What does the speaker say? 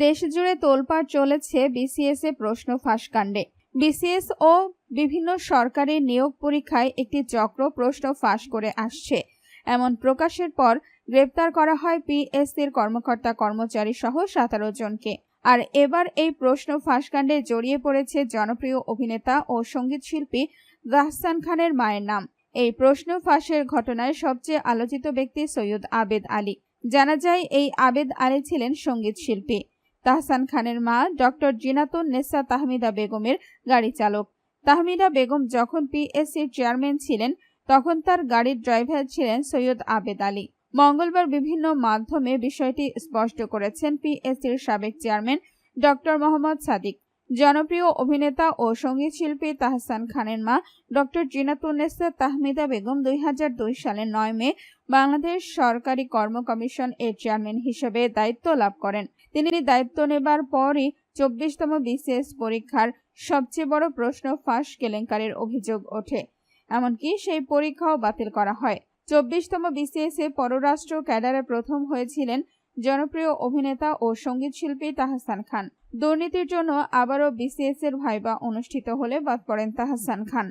দেশজুড়ে তোলপাড় চলেছে বিসিএস এ প্রশ্ন ফাঁসকাণ্ডে। বিসিএস ও বিভিন্ন সরকারি নিয়োগ পরীক্ষায় একটি চক্র প্রশ্ন ফাঁস করে আসছে। এমন প্রকাশের পর গ্রেপ্তার করা হয় পিএসসির কর্মকর্তা কর্মচারী সহ সতেরো জনকে। আর এবার এই প্রশ্ন ফাঁসকাণ্ডে জড়িয়ে পড়েছে জনপ্রিয় অভিনেতা ও সঙ্গীতশিল্পী রাহসান খানের মায়ের নাম। এই প্রশ্ন ফাঁসের ঘটনায় সবচেয়ে আলোচিত ব্যক্তি সৈয়দ আবেদ আলী। জানা যায়, এই আবেদ আলী ছিলেন সংগীত শিল্পী। তাহসান খানের মা, ডক্টর জিনাতুন নেসা তাহমিদা বেগমের গাড়ি চালক। তাহমিদা বেগম যখন পিএসসির চেয়ারম্যান ছিলেন, তখন তার গাড়ির ড্রাইভার ছিলেন সৈয়দ আবেদ আলী। মঙ্গলবার বিভিন্ন মাধ্যমে বিষয়টি স্পষ্ট করেছেন পিএসসির সাবেক চেয়ারম্যান ডক্টর মোহাম্মদ সাদিক। জনপ্রিয় অভিনেতা ও সংগীত শিল্পী তাহসান খানের মা ডক্টর জিনাতুন্নেসা তাহমিদা বেগম দুই সালের নয় মে বাংলাদেশ সরকারি কর্ম কমিশন এর চেয়ারম্যান হিসেবে দায়িত্ব লাভ করেন। তিনি দায়িত্ব নেবার পরই চব্বিশতম বিসিএস পরীক্ষার সবচেয়ে বড় প্রশ্ন ফাঁস কেলেঙ্কারির অভিযোগ ওঠে। এমনকি সেই পরীক্ষাও বাতিল করা হয়। চব্বিশতম বিসিএস এ পররাষ্ট্র ক্যাডারে প্রথম হয়েছিলেন জনপ্রিয় অভিনেতা ও সংগীত শিল্পী তাহসান খান। দুর্নীতির জন্য আবারও বিসিএস এর ভাইবা অনুষ্ঠিত হলে বাদ পড়েন তাহসান খান।